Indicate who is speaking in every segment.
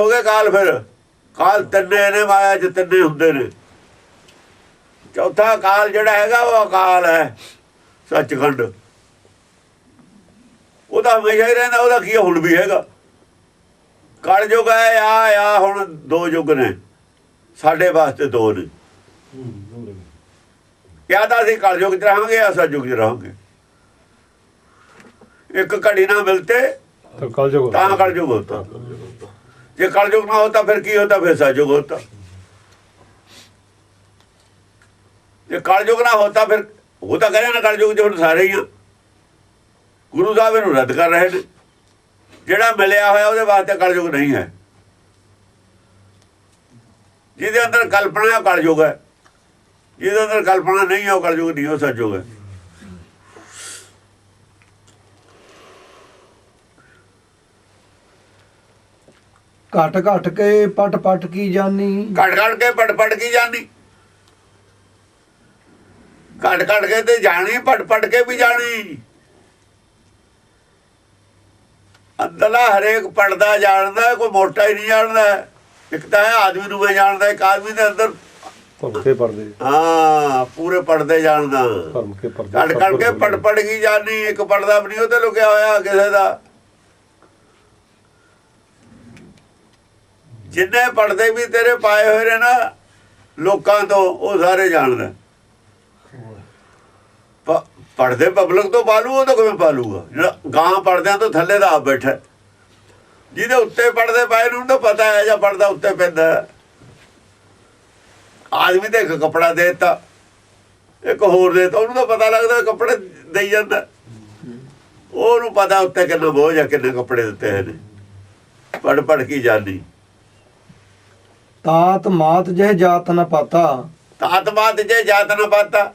Speaker 1: ਹੋ ਗਏ ਕਾਲ ਫਿਰ। ਕਾਲ ਤਿੰਨੇ ਨੇ ਮਾਇਆ ਚ ਤਿੰਨੇ ਹੁੰਦੇ ਨੇ। ਚੌਥਾ ਕਾਲ ਜਿਹੜਾ ਹੈਗਾ ਉਹ ਅਕਾਲ ਹੈ ਸੱਚਖੰਡ। ਉਹਦਾ ਹਮੇਸ਼ਾ ਹੀ ਰਹਿੰਦਾ ਉਹਦਾ ਕੀ ਹੁਣ ਵੀ ਹੈਗਾ। ਕਾਲ ਯੁਗ ਹੈ ਆ ਆ ਹੁਣ ਦੋ ਯੁਗ ਨੇ। ਸਾਡੇ ਵਾਸਤੇ ਦੋ ਨੇ। ਯਾਦਾ ਸੀ ਕਾਲ ਯੁਗ ਚ ਰਹਾਂਗੇ ਆ ਯੁਗ ਚ ਰਹਾਂਗੇ। ਇੱਕ ਘੜੀ ਨਾ ਮਿਲਤੇ
Speaker 2: ਤਾਂ ਕਾਲ ਯੁਗ
Speaker 1: ਤਾਂ ਕਾਲ ਯੁਗ ਹੁੰਦਾ। ਜੇ ਕਲਯੁਗ ਨਾ ਹੋਤਾ ਫਿਰ ਕੀ ਹੋਤਾ ਫਿਰ ਸਤਜੁਗ ਹੋਤਾ ਜੇ ਕਲਯੁਗ ਨਾ ਹੋਤਾ ਫਿਰ ਉਹ ਤਾਂ ਕਰਿਆ ਨਾ ਕਲਯੁਗ ਜੋ ਸਾਰੇ ਹੀ ਆ। ਗੁਰੂ ਸਾਹਿਬ ਇਹਨੂੰ ਰੱਦ ਕਰ ਰਹੇ ਨੇ। ਜਿਹੜਾ ਮਿਲਿਆ ਹੋਇਆ ਉਹਦੇ ਵਾਸਤੇ ਕਲਯੁਗ ਨਹੀਂ ਹੈ। ਜਿਹਦੇ ਅੰਦਰ ਕਲਪਨਾ ਕਲਯੁਗ ਹੈ। ਜਿਹਦੇ ਅੰਦਰ ਕਲਪਨਾ ਨਹੀਂ ਹੈ ਉਹ ਕਲਯੁਗ ਨਹੀਂ, ਉਹ ਸਤਜੁਗ ਹੈ।
Speaker 3: ਘਟ ਘਟ ਕੇ ਪਟ ਪਟ ਕੀ ਜਾਨੀ?
Speaker 1: ਘੜ ਘੜ ਕੇ ਪੜ ਪੜ ਕੀ ਜਾਣੀ ਘੜ ਘੜ ਕੇ ਤੇ ਜਾਣੀ ਪੜ ਪੜ ਕੇ ਵੀ ਜਾਣੀ। ਅੰਦਰਲਾ ਹਰੇਕ ਪੜਦਾ ਜਾਣਦਾ ਕੋਈ ਮੋਟਾ ਹੀ ਨਹੀਂ ਜਾਣਦਾ। ਇੱਕ ਤਾਂ ਹੈ ਆਦਮੀ ਨੂੰ ਮੈਂ ਜਾਣਦਾ ਇੱਕ ਆਦਮੀ ਦੇ ਅੰਦਰ
Speaker 2: ਭਰਮ ਕੇ ਪਰਦੇ
Speaker 1: ਹਾਂ ਪੂਰੇ ਪੜਦੇ ਜਾਣਦਾ।
Speaker 2: ਭਰਮ ਕੇ ਪਰਦੇ
Speaker 1: ਘੜ ਘੜ ਕੇ ਪੜ ਪੜ ਕੀ ਜਾਣੀ ਇੱਕ ਪੜਦਾ ਵੀ ਨਹੀਂ ਉਹਦੇ ਲੁਕਿਆ ਹੋਇਆ ਕਿਸੇ ਦਾ। ਜਿੰਨੇ ਪੜਦੇ ਵੀ ਤੇਰੇ ਪਾਏ ਹੋਏ ਨੇ ਨਾ, ਲੋਕਾਂ ਤੋਂ ਉਹ ਸਾਰੇ ਜਾਣਦਾ। ਪੜਦੇ ਪਬਲਿਕ ਤੋਂ ਪਾਲੂ ਉਹ ਤਾਂ ਕਿਵੇਂ ਪਾਲੂਗਾ ਜਿਹੜਾ ਗਾਂ ਪੜਦਿਆਂ ਤੋਂ ਥੱਲੇ ਦਾ ਆਪ ਬੈਠਾ। ਜਿਹਦੇ ਉੱਤੇ ਪੜਦੇ ਪਾਏ ਨੂੰ ਤਾਂ ਪਤਾ ਹੈ ਜਾਂ ਪੜਦਾ ਉੱਤੇ ਪੈਂਦਾ ਆਦਮੀ ਤੇ ਇੱਕ ਕੱਪੜਾ ਦੇ ਦਿੱਤਾ। ਇੱਕ ਹੋਰ ਦੇਤਾ। ਉਹਨੂੰ ਤਾਂ ਪਤਾ ਲੱਗਦਾ ਕੱਪੜੇ ਦੇਈ ਜਾਂਦਾ। ਉਹਨੂੰ ਪਤਾ ਉੱਤੇ ਕਿੰਨਾ ਬੋਝ ਆ, ਕਿੰਨੇ ਕੱਪੜੇ ਦਿੱਤੇ ਹੋਏ ਨੇ। ਪੜ ਪੜ ਕੀ ਜਾਂਦੀ
Speaker 3: ਤਾਤ ਮਾਤ ਜਹ ਜਾਤ ਨ ਪਾਤਾ।
Speaker 1: ਤਾਤਮਾਤ ਜੇ ਜਾਤ ਨਾ ਪਾਤਾ।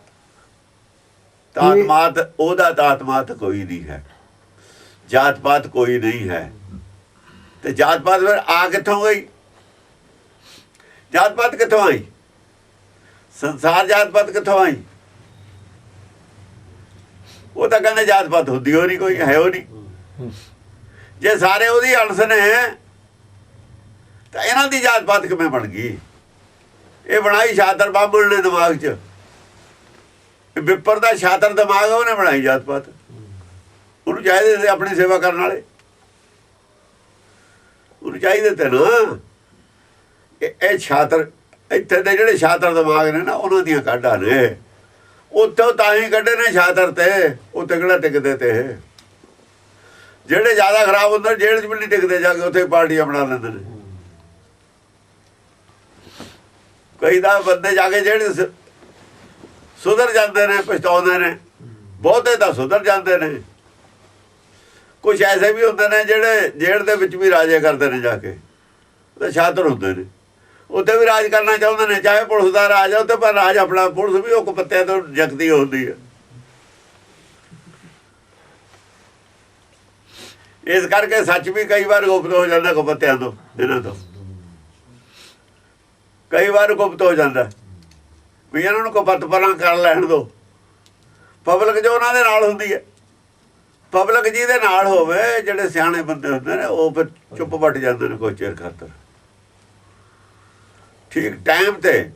Speaker 1: ਤਾਤਮਾਤ ਉਹਦਾ ਤਾਤਮਾਤ ਕੋਈ ਨਹੀਂ ਹੈ। ਜਾਤ ਪਾਤ ਕੋਈ ਨਹੀਂ ਹੈ। ਤੇ ਜਾਤ ਪਾਤ ਫਿਰ ਆ ਕਿੱਥੋਂ ਗਈ ਜਾਤ ਪਾਤ ਕਿੱਥੋਂ ਆਈ? ਸੰਸਾਰ ਜਾਤ ਪਾਤ ਕਿੱਥੋਂ ਆਈ? ਉਹ ਤਾਂ ਕਹਿੰਦੇ ਜਾਤ ਪਾਤ ਹੁੰਦੀ ਹੋ ਨਹੀਂ ਕੋਈ ਹੈ ਉਹ ਨਹੀਂ। ਜੇ ਸਾਰੇ ਉਹਦੀ ਅਣਸ ਨੇ ਤਾਂ ਇਹਨਾਂ ਦੀ ਜਾਤ ਪਾਤ ਕਿਵੇਂ ਬਣ ਗਈ? ਇਹ ਬਣਾਈ ਸ਼ਾਤਰ ਬਾਬਲ ਨੇ ਦਿਮਾਗ 'ਚ। ਇਹ ਵਿਪਰ ਦਾ ਸ਼ਾਤਰ ਦਿਮਾਗ ਉਹਨੇ ਬਣਾਈ ਜਾਤ ਪਾਤ। ਉਹਨੂੰ ਚਾਹੀਦੇ ਸੀ ਆਪਣੀ ਸੇਵਾ ਕਰਨ ਵਾਲੇ। ਉਹਨੂੰ ਚਾਹੀਦੇ ਤੇ ਨਾ। ਇਹ ਇਹ ਇੱਥੇ ਦੇ ਜਿਹੜੇ ਸ਼ਾਤਰ ਦਿਮਾਗ ਨੇ ਨਾ, ਉਹਨਾਂ ਦੀਆਂ ਕਾਢਾਂ ਨੇ। ਉੱਥੋਂ ਤਾਂ ਹੀ ਕੱਢੇ ਨੇ ਸ਼ਾਤਰ ਤੇ। ਉਹ ਤਗੜਾ ਟਿਕਦੇ ਤੇ। ਜਿਹੜੇ ਜ਼ਿਆਦਾ ਖਰਾਬ ਹੁੰਦੇ, ਜੇਲ੍ਹ 'ਚ ਵੀ ਨਹੀਂ ਟਿਕਦੇ, ਜਾ ਕੇ ਉੱਥੇ ਪਾਰਟੀਆਂ ਬਣਾ ਲੈਂਦੇ ਨੇ। ਕਈ ਦਾ ਬੰਦੇ ਜਾ ਕੇ ਜਿਹੜੇ ਸੁਧਰ ਜਾਂਦੇ ਨੇ, ਪਛਤਾਉਂਦੇ ਨੇ। ਬਹੁਤੇ ਤਾਂ ਸੁਧਰ ਜਾਂਦੇ ਨੇ। ਕੁਝ ਐਸੇ ਵੀ ਹੁੰਦੇ ਨੇ ਜਿਹੜੇ ਜੇਲ੍ਹ ਦੇ ਵਿੱਚ ਵੀ ਰਾਜੇ ਕਰਦੇ ਨੇ ਜਾ ਕੇ। ਉਹ ਸ਼ਾਤਰ ਹੁੰਦੇ ਨੇ। ਉੱਥੇ ਵੀ ਰਾਜ ਕਰਨਾ ਚਾਹੁੰਦੇ ਨੇ, ਚਾਹੇ ਪੁਲਿਸ ਦਾ ਰਾਜ ਆ, ਉੱਥੇ ਪਰ ਰਾਜ ਆਪਣਾ, ਪੁਲਿਸ ਵੀ ਉਹ ਕੁੱਤਿਆਂ ਤੋਂ ਜਗਦੀ ਹੁੰਦੀ ਹੈ ਇਸ ਕਰਕੇ ਸੱਚ ਵੀ ਕਈ ਵਾਰ ਗੁਪਤ ਹੋ ਜਾਂਦਾ ਕੁੱਤਿਆਂ ਤੋਂ, ਇਹਨਾਂ ਤੋਂ। ਕਈ ਵਾਰ ਗੁਪਤ ਹੋ ਜਾਂਦਾ। ਵੀ ਇਹਨਾਂ ਨੂੰ ਕਪੱਤ ਪਰਾਂ ਕਰ ਲੈਣ ਦੋ। ਪਬਲਿਕ ਜੋ ਉਹਨਾਂ ਦੇ ਨਾਲ ਹੁੰਦੀ ਹੈ। ਪਬਲਿਕ ਜੀ ਦੇ ਨਾਲ ਹੋਵੇ, ਜਿਹੜੇ ਸਿਆਣੇ ਬੰਦੇ ਹੁੰਦੇ ਨੇ, ਉਹ ਫਿਰ ਚੁੱਪ ਵੱਟ ਜਾਂਦੇ ਨੇ ਕੋਈ ਚਿਰ ਖਾਤਰ। ਠੀਕ ਟਾਈਮ ਤੇ